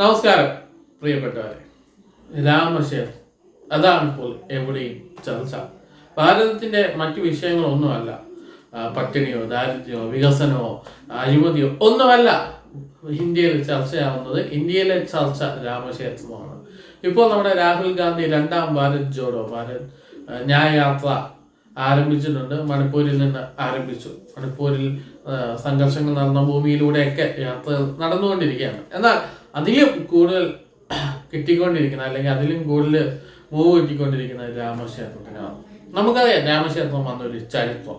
നമസ്കാരം പ്രിയപ്പെട്ടവരെ. രാമശേർ അതാണ് ഇപ്പോൾ എവിടെയും ചർച്ച. ഭാരതത്തിന്റെ മറ്റു വിഷയങ്ങളൊന്നുമല്ല. പട്ടിണിയോ ദാരിദ്ര്യമോ വികസനമോ അഴിമതിയോ ഒന്നുമല്ല ഇന്ത്യയിൽ ചർച്ചയാവുന്നത്. ഇന്ത്യയിലെ ചർച്ച രാമക്ഷേത്രമാണ് ഇപ്പോൾ നമ്മുടെ രാഹുൽ ഗാന്ധി രണ്ടാം ഭാരത് ജോഡോ ഭാരത് ന്യായയാത്ര ആരംഭിച്ചിട്ടുണ്ട്. മണിപ്പൂരിൽ നിന്ന് ആരംഭിച്ചു. മണിപ്പൂരിൽ സംഘർഷങ്ങൾ നടന്ന ഭൂമിയിലൂടെയൊക്കെ യാത്ര നടന്നുകൊണ്ടിരിക്കുകയാണ്. എന്നാൽ അതിലും കൂടുതൽ കിട്ടിക്കൊണ്ടിരിക്കുന്ന അല്ലെങ്കിൽ അതിലും കൂടുതൽ മൂവ് കിട്ടിക്കൊണ്ടിരിക്കുന്ന രാമക്ഷേത്രത്തിനാണ്. നമുക്കറിയാം രാമക്ഷേത്രം വന്നൊരു ചരിത്രം.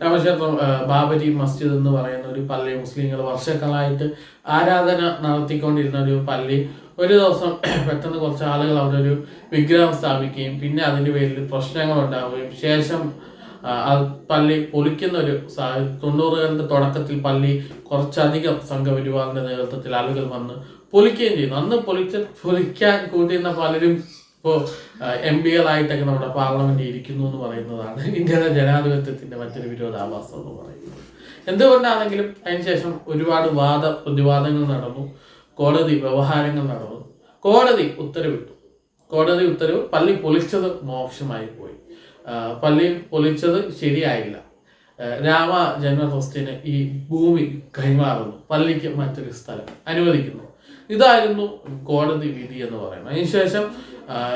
രാമക്ഷേത്രം ബാബരി മസ്ജിദ് എന്ന് പറയുന്ന ഒരു പള്ളി മുസ്ലിങ്ങൾ വർഷങ്ങളായിട്ട് ആരാധന നടത്തിക്കൊണ്ടിരുന്ന ഒരു പള്ളി. ഒരു ദിവസം പെട്ടെന്ന് കുറച്ച് ആളുകൾ അവിടെ ഒരു വിഗ്രഹം സ്ഥാപിക്കുകയും പിന്നെ അതിന്റെ പേരിൽ പ്രശ്നങ്ങൾ ഉണ്ടാവുകയും ശേഷം പള്ളി പൊളിക്കുന്ന ഒരു തൊണ്ണൂറുകളുടെ തുടക്കത്തിൽ പള്ളി കുറച്ചധികം സംഘപരിവാറിന്റെ നേതൃത്വത്തിൽ ആളുകൾ വന്ന് പൊളിക്കുകയും ചെയ്യുന്നു. അന്ന് പൊളിച്ച പൊളിക്കാൻ കൂട്ടിയിരുന്ന പലരും ഇപ്പോൾ എം പികളായിട്ടൊക്കെ നമ്മുടെ പാർലമെന്റിൽ ഇരിക്കുന്നു എന്ന് പറയുന്നതാണ് ഇന്ത്യയുടെ ജനാധിപത്യത്തിന്റെ മറ്റൊരു വിരോധാഭാസം എന്ന് പറയുന്നത്. എന്തുകൊണ്ടാണെങ്കിലും അതിനുശേഷം ഒരുപാട് വാദ പ്രതിവാദങ്ങൾ നടന്നു കോടതി വ്യവഹാരങ്ങൾ നടന്നു. കോടതി ഉത്തരവിട്ടു. കോടതി ഉത്തരവ് പള്ളി പൊളിച്ചത് മോശമായി പോയി. പള്ളി പൊളിച്ചത് ശരിയായില്ല. രാമ ജന്മ ട്രസ്റ്റിന് ഈ ഭൂമി കൈമാറുന്നു. പള്ളിക്ക് മറ്റൊരു സ്ഥലം അനുവദിക്കുന്നു. ഇതായിരുന്നു കോടതി വിധി എന്ന് പറയുന്നത്. അതിനുശേഷം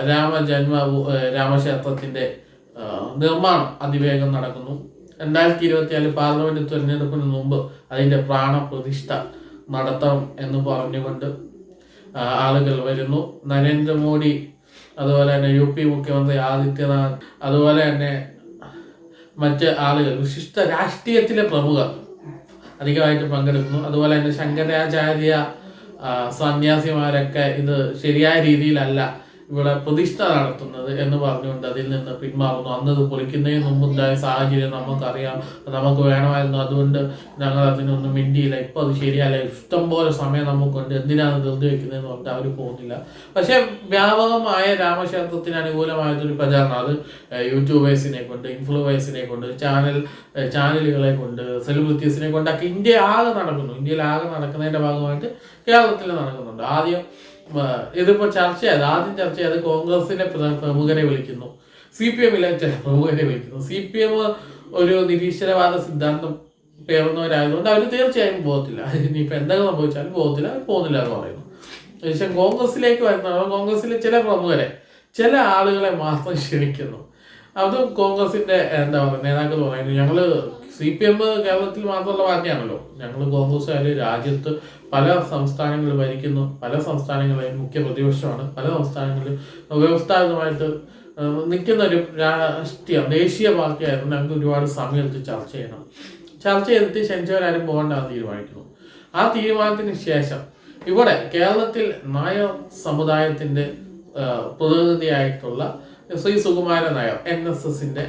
രാമജന്മ രാമക്ഷേത്രത്തിന്റെ നിർമ്മാണം അതിവേഗം നടക്കുന്നു. രണ്ടായിരത്തി ഇരുപത്തിനാല് പാർലമെന്റ് തെരഞ്ഞെടുപ്പിന് മുമ്പ് അതിന്റെ പ്രാണപ്രതിഷ്ഠ നടത്തണം എന്ന് പറഞ്ഞുകൊണ്ട് ആളുകൾ വരുന്നു. നരേന്ദ്രമോദി അതുപോലെ തന്നെ യു പി മുഖ്യമന്ത്രി ആദിത്യനാഥ് അതുപോലെ തന്നെ മറ്റ് ആളുകൾ വിശിഷ്ട രാഷ്ട്രീയത്തിലെ പ്രമുഖർ അധികമായിട്ട് പങ്കെടുക്കുന്നു. അതുപോലെ തന്നെ ശങ്കരാചാര്യ സന്യാസിമാരൊക്കെ ഇത് ശരിയായ രീതിയിലല്ല. ഇവിടെ പ്രതിഷ്ഠ നടത്തുന്നത് എന്ന് പറഞ്ഞുകൊണ്ട് അതിൽ നിന്ന് പിന്മാറുന്നു അന്ന് ഇത് പൊളിക്കുന്നതിന് മുമ്പുണ്ടായ സാഹചര്യം നമുക്കറിയാം. നമുക്ക് വേണമായിരുന്നു. അതുകൊണ്ട് ഞങ്ങൾ അതിനൊന്നും മിണ്ടിയില്ല. ഇപ്പൊ അത് ശരിയല്ല. ഇഷ്ടം പോലെ സമയം നമുക്കുണ്ട്. എന്തിനാണ് ധൃതി വെക്കുന്നതെന്ന് പറഞ്ഞിട്ട് അവർ പോകുന്നില്ല. പക്ഷെ വ്യാപകമായ രാമക്ഷേത്രത്തിന് അനുകൂലമായിട്ടൊരു പ്രചാരണം. അത് യൂട്യൂബേഴ്സിനെ കൊണ്ട് ഇൻഫ്ലുവേഴ്സിനെ കൊണ്ട് ചാനൽ ചാനലുകളെ കൊണ്ട് സെലിബ്രിറ്റീസിനെ കൊണ്ടൊക്കെ ഇന്ത്യ ആകെ നടക്കുന്നു. ഇന്ത്യയിൽ ആകെ നടക്കുന്നതിന്റെ ഭാഗമായിട്ട് കേരളത്തിൽ നടക്കുന്നുണ്ട്. ആദ്യം ആ, ചർച്ച ചെയ്ത് ആദ്യം ചർച്ച ചെയ്ത് കോൺഗ്രസിന്റെ പ്രമുഖനെ വിളിക്കുന്നു. സി പി എമ്മിലെ ചില പ്രമുഖരെ വിളിക്കുന്നു. സി പി എം ഒരു നിരീശ്വരവാദ സിദ്ധാന്തം പേർന്നവരായതുകൊണ്ട് അവർ തീർച്ചയായും പോകത്തില്ല. ഇനിയിപ്പോ എന്തൊക്കെ സംഭവിച്ചാലും പോകത്തില്ല അവർ പോകുന്നില്ല എന്ന് പറയുന്നു. പക്ഷെ കോൺഗ്രസിലേക്ക് വരുന്ന കോൺഗ്രസിലെ ചില പ്രമുഖരെ ചില ആളുകളെ മാത്രം ക്ഷണിക്കുന്നു. അതും കോൺഗ്രസിന്റെ എന്താ പറയുക നേതാക്കൾ പറയുന്നു ഞങ്ങൾ സി പി എം കേരളത്തിൽ മാത്രമുള്ള പാർട്ടിയാണല്ലോ ഞങ്ങൾ കോൺഗ്രസ്സുകാർ രാജ്യത്ത് പല സംസ്ഥാനങ്ങളിൽ ഭരിക്കുന്നു പല സംസ്ഥാനങ്ങളിലും മുഖ്യ പ്രതിപക്ഷമാണ് പല സംസ്ഥാനങ്ങളിലും വ്യവസ്ഥാപിതമായിട്ട് നിൽക്കുന്ന ഒരു രാഷ്ട്രീയ ദേശീയ പാർട്ടിയായിരുന്നു. ഞങ്ങൾക്ക് ഒരുപാട് സമയത്ത് ചർച്ച ചെയ്യണം. ചർച്ച ചെയ്തിട്ട് ശനിച്ചവരാരും പോകണ്ടെന്ന് തീരുമാനിക്കുന്നു. ആ തീരുമാനത്തിന് ശേഷം ഇവിടെ കേരളത്തിൽ നായർ സമുദായത്തിന്റെ ആ, പ്രതിനിധിയായിട്ടുള്ള ശ്രീ സുകുമാരൻ നായർ എൻ എസ് എസിന്റെ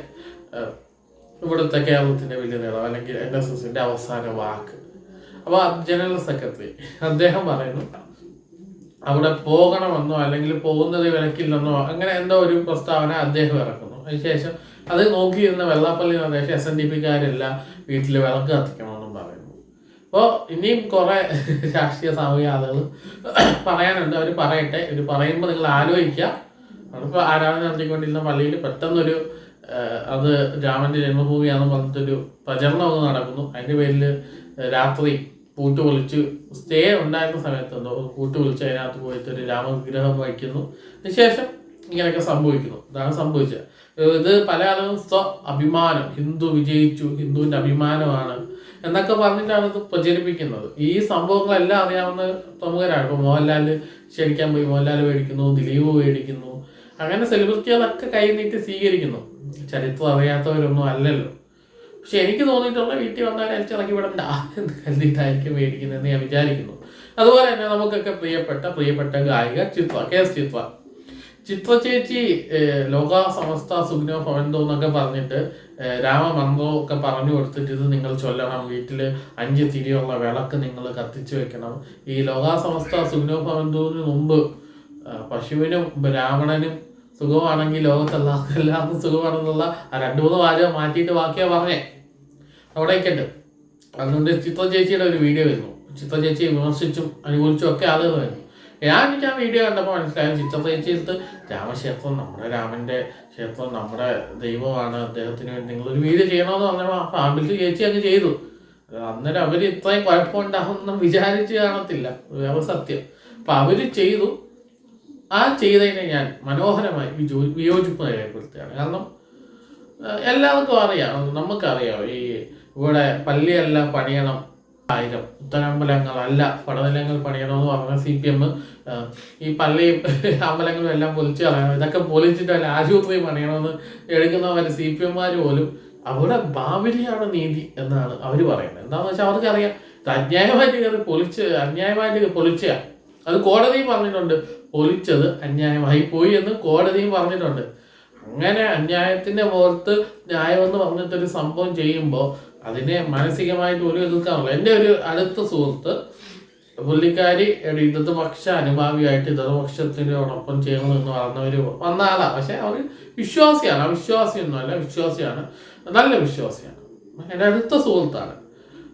ഇവിടുത്തെ കേരളത്തിന്റെ വലിയ നേതാവ് അല്ലെങ്കിൽ എൻ എസ് എസിന്റെ അവസാന വാക്ക്. അപ്പൊ ജനറൽ സെക്രട്ടറി അദ്ദേഹം പറയുന്നു അവിടെ പോകണമെന്നോ അല്ലെങ്കിൽ പോകുന്നത് വിലക്കില്ലെന്നോ അങ്ങനെ എന്തോ ഒരു പ്രസ്താവന അദ്ദേഹം ഇറക്കുന്നു. അതിനുശേഷം അത് നോക്കിയിരുന്ന വെള്ളാപ്പള്ളി നിർദ്ദേശം എസ് എൻ ഡി പിക്കാരെല്ലാം വീട്ടിൽ വിളക്ക് കത്തിക്കണമെന്നും പറയുന്നു. അപ്പോൾ ഇനിയും കുറെ രാഷ്ട്രീയ സാമൂഹിക ആളുകൾ പറയാനുണ്ട്. അവർ പറയട്ടെ. ഇവർ പറയുമ്പോൾ നിങ്ങൾ ആലോചിക്കുക. നമ്മളിപ്പോൾ ആരാധന നടത്തിക്കൊണ്ടിരുന്ന പള്ളിയിൽ പെട്ടെന്നൊരു അത് രാമന്റെ ജന്മഭൂമിയാണെന്ന് പറഞ്ഞിട്ടൊരു പ്രചരണം ഒന്ന് നടക്കുന്നു. അതിന്റെ പേരിൽ രാത്രി പൂട്ട് പൊളിച്ച് സ്റ്റേ ഉണ്ടായിരുന്ന സമയത്ത് എന്തോ പൂട്ട് പൊളിച്ച് അതിനകത്ത് പോയിട്ട് ഒരു രാമവിഗ്രഹം വയ്ക്കുന്നു. അതിനുശേഷം ഇങ്ങനെയൊക്കെ സംഭവിക്കുന്നു. ഇതാണ് സംഭവിച്ചത്. ഇത് പല സ്വ അഭിമാനം ഹിന്ദു വിജയിച്ചു ഹിന്ദുവിന്റെ അഭിമാനമാണ് എന്നൊക്കെ പറഞ്ഞിട്ടാണ് ഇത് പ്രചരിപ്പിക്കുന്നത്. ഈ സംഭവങ്ങളെല്ലാം അറിയാവുന്ന പ്രമുഖരാണ്. ഇപ്പൊ മോഹൻലാൽ ശരിക്കാൻ പോയി. മോഹൻലാൽ മേടിക്കുന്നു ദിലീപ് മേടിക്കുന്നു. അങ്ങനെ സെലിബ്രിറ്റികളൊക്കെ കൈ നീട്ടി സ്വീകരിക്കുന്നു. ചരിത്രം അറിയാത്തവരൊന്നും അല്ലല്ലോ. പക്ഷെ എനിക്ക് തോന്നിയിട്ടുള്ള വീട്ടിൽ വന്നാൽ അടിച്ചിറക്കി വിടണ്ട എന്ന് കരുതിയിട്ടായിരിക്കും മേടിക്കുന്നതെന്ന് ഞാൻ വിചാരിക്കുന്നു. അതുപോലെ തന്നെ നമുക്കൊക്കെ പ്രിയപ്പെട്ട പ്രിയപ്പെട്ട ഗായിക ചിത്ര കെ എസ് ചിത്ര ചിത്ര ചേച്ചി ലോക സമസ്ത സുഗ്നോ ഭവന്തോ എന്നൊക്കെ പറഞ്ഞിട്ട് രാമമന്ത്രോ ഒക്കെ പറഞ്ഞു കൊടുത്തിട്ട് ഇത് നിങ്ങൾ ചൊല്ലണം വീട്ടിൽ അഞ്ച് തിരിയുള്ള വിളക്ക് നിങ്ങൾ കത്തിച്ചു വെക്കണം. ഈ ലോക സമസ്ത സുഗ്നോ ഭവന്തോന് മുമ്പ് പശുവിനും രാവണനും സുഖമാണെങ്കിൽ ലോകത്തെല്ലാവർക്കും എല്ലാവർക്കും സുഖമാണെന്നുള്ള ആ രണ്ടു മൂന്ന് വാചകം മാറ്റിയിട്ട് ബാക്കിയാ പറഞ്ഞേ. അവിടേക്ക് ഉണ്ട്. അതുകൊണ്ട് ചിത്ര ചേച്ചിയുടെ ഒരു വീഡിയോ വരുന്നു. ചിത്ര ചേച്ചിയെ വിമർശിച്ചും അനുകൂലിച്ചും ഒക്കെ ആളുകൾ വരുന്നു. ഞാൻ എനിക്ക് ആ വീഡിയോ കണ്ടപ്പോൾ മനസ്സിലായത് ചിത്ര ചേച്ചിയെടുത്ത് രാമക്ഷേത്രം നമ്മുടെ രാമന്റെ ക്ഷേത്രം നമ്മുടെ ദൈവമാണ് അദ്ദേഹത്തിന് വേണ്ടി നിങ്ങളൊരു വീഡിയോ ചെയ്യണമെന്ന് പറഞ്ഞപ്പോൾ ആ ഫാമിലി ചേച്ചി അങ്ങ് ചെയ്തു. അന്നേരം അവർ ഇത്രയും കുഴപ്പമുണ്ടാകുമെന്ന് വിചാരിച്ച് കാണത്തില്ല. വേറെ സത്യം. അപ്പം അവർ ചെയ്തു. ആ ചെയ്തതിനെ ഞാൻ മനോഹരമായി വിയോജിപ്പ് രേഖപ്പെടുത്തുകയാണ് കാരണം എല്ലാവർക്കും അറിയാം നമുക്കറിയാം ഈ ഇവിടെ പള്ളിയെല്ലാം പണിയണം ആയിരം ഉത്തരമ്പലങ്ങളല്ല പടനിലങ്ങൾ പണിയണമെന്ന് പറഞ്ഞ സി പി എം ഈ പള്ളിയും അമ്പലങ്ങളും എല്ലാം പൊളിച്ച് കളയണം. ഇതൊക്കെ പൊളിച്ചിട്ടല്ല ആശുപത്രി പണിയണമെന്ന് എടുക്കുന്നവർ സി പി എംമാർ പോലും അവിടെ ബാബിലിയാണ് നീതി എന്നാണ് അവർ പറയുന്നത്. എന്താണെന്ന് വെച്ചാൽ അവർക്കറിയാം ഇത് അന്യായമായിട്ട് കയറി പൊളിച്ച് അന്യായമായിട്ട് പൊളിച്ച അത് കോടതിയും പറഞ്ഞിട്ടുണ്ട്. പൊളിച്ചത് അന്യായമായി പോയി എന്ന് കോടതിയും പറഞ്ഞിട്ടുണ്ട്. അങ്ങനെ അന്യായത്തിന്റെ പുറത്ത് ന്യായമെന്ന് പറഞ്ഞിട്ടൊരു സംഭവം ചെയ്യുമ്പോൾ അതിനെ മാനസികമായിട്ട് ഒരു എതിർക്കാറില്ല എന്റെ ഒരു അടുത്ത സുഹൃത്ത് പുള്ളിക്കാരി ഇടതുപക്ഷ അനുഭാവിയായിട്ട് ഇടതുപക്ഷത്തിനോടൊപ്പം ചെയ്യണം എന്ന് പറഞ്ഞവർ വന്ന ആളാണ് പക്ഷെ അവർ വിശ്വാസിയാണ്. അവിശ്വാസിയൊന്നുമല്ല വിശ്വാസിയാണ്. നല്ല വിശ്വാസിയാണ്. എന്റെ അടുത്ത സുഹൃത്താണ്.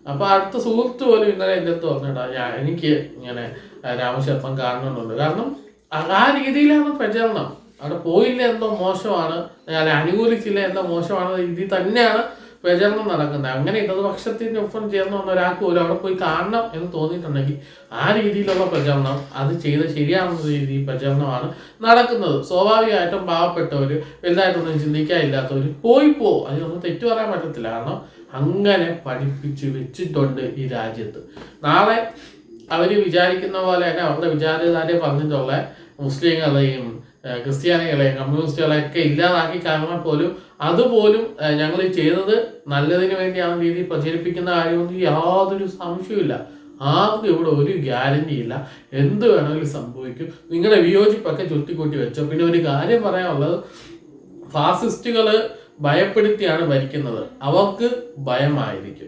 അപ്പൊ അടുത്ത സുഹൃത്ത് പോലും ഇന്നലെ എന്റെ അടുത്ത് പറഞ്ഞിട്ടാ ഞാൻ എനിക്ക് ഇങ്ങനെ രാമക്ഷേത്രം കാണണമെന്നുണ്ട് കാരണം ആ- രീതിയിലാണ് പ്രചരണം. അവിടെ പോയില്ല എന്തോ മോശമാണ്. ഞാൻ അനുകൂലിച്ചില്ല എന്തോ മോശമാണ്. രീതിയിൽ തന്നെയാണ് പ്രചരണം നടക്കുന്നത്. അങ്ങനെ ഇടതുപക്ഷത്തിന്റെ ഒപ്പം ചേർന്ന് വന്ന ഒരാൾക്ക് പോലും അവിടെ പോയി കാണണം എന്ന് തോന്നിയിട്ടുണ്ടെങ്കിൽ ആ രീതിയിലുള്ള പ്രചരണം അത് ചെയ്ത് ശരിയാണെന്ന രീതിയിൽ പ്രചരണമാണ് നടക്കുന്നത്. സ്വാഭാവികമായിട്ടും പാവപ്പെട്ടവർ വലുതായിട്ടൊന്നും ചിന്തിക്കാനില്ലാത്തവർ പോയി പോ അതിനൊന്നും തെറ്റു പറയാൻ പറ്റത്തില്ല. കാരണം അങ്ങനെ പഠിപ്പിച്ച് വെച്ചിട്ടുണ്ട് ഈ രാജ്യത്ത്. നാളെ അവർ വിചാരിക്കുന്ന പോലെ തന്നെ അവരുടെ വിചാരധാരെ പറഞ്ഞിട്ടുള്ള മുസ്ലിങ്ങളെയും ക്രിസ്ത്യാനികളെയും കമ്മ്യൂണിസ്റ്റുകളെയും ഒക്കെ ഇല്ലാതാക്കി കാരണം പോലും അതുപോലും ഞങ്ങൾ ചെയ്തത് നല്ലതിന് വേണ്ടിയാണ് രീതിയിൽ പ്രചരിപ്പിക്കുന്ന കാര്യമൊന്നും യാതൊരു സംശയമില്ല ആർക്കും ഇവിടെ ഒരു ഗ്യാരണ്ടി ഇല്ല. എന്ത് വേണമെങ്കിലും സംഭവിക്കും. നിങ്ങളുടെ വിയോജിപ്പൊക്കെ ചുറ്റിക്കൂട്ടി വെച്ചോ. പിന്നെ ഒരു കാര്യം പറയാനുള്ളത് ഫാസിസ്റ്റുകൾ ഭയപ്പെടുത്തിയാണ് ഭരിക്കുന്നത്. അവർക്ക് ഭയമായിരിക്കും.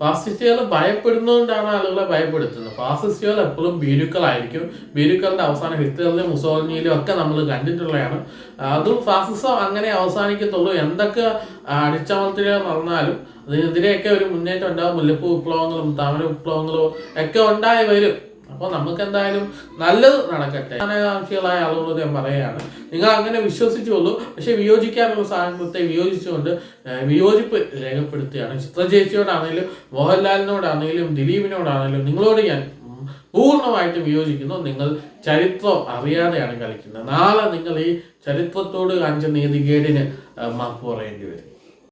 ഫാസിസ്റ്റുകൾ ഭയപ്പെടുന്നതുകൊണ്ടാണ് ആളുകളെ ഭയപ്പെടുത്തുന്നത്. ഫാസിസ്റ്റുകൾ എപ്പോഴും ഭീരുക്കളായിരിക്കും. ഭീരുക്കളുടെ അവസാനം ഹിറ്റ്ലറിലും മുസോളിനിയിലും ഒക്കെ നമ്മൾ കണ്ടിട്ടുള്ളതാണ്. അതും ഫാസിസം അങ്ങനെ അവസാനിക്കത്തുള്ളൂ. എന്തൊക്കെ അടിച്ചമർത്തലുകൾ നടന്നാലും അതിനെതിരെയൊക്കെ ഒരു മുന്നേറ്റം ഉണ്ടാവും. മുല്ലപ്പൂ വിപ്ലവങ്ങളും താമര വിപ്ലവങ്ങളും ഒക്കെ ഉണ്ടായി വരും. അപ്പോൾ നമുക്ക് എന്തായാലും നല്ലത് നടക്കട്ടെ. ആകാംക്ഷികളായ ആളുകളോട് ഞാൻ പറയുകയാണ്. നിങ്ങൾ അങ്ങനെ വിശ്വസിച്ചു വിശ്വസിച്ചുള്ളൂ പക്ഷെ വിയോജിക്കാനുള്ള സാഹചര്യത്തെ വിയോജിച്ചുകൊണ്ട് വിയോജിപ്പ് രേഖപ്പെടുത്തുകയാണ്. ചിത്ര ചേച്ചിയോടാണെങ്കിലും മോഹൻലാലിനോടാണെങ്കിലും ദിലീപിനോടാണെങ്കിലും നിങ്ങളോട് ഞാൻ പൂർണമായിട്ട് വിയോജിക്കുന്നു. നിങ്ങൾ ചരിത്രം അറിയാതെയാണ് കളിക്കുന്നത്. നാളെ നിങ്ങൾ ഈ ചരിത്രത്തോട് കാണിച്ച നീതികേടിന് മാപ്പ് പറയേണ്ടി വരും.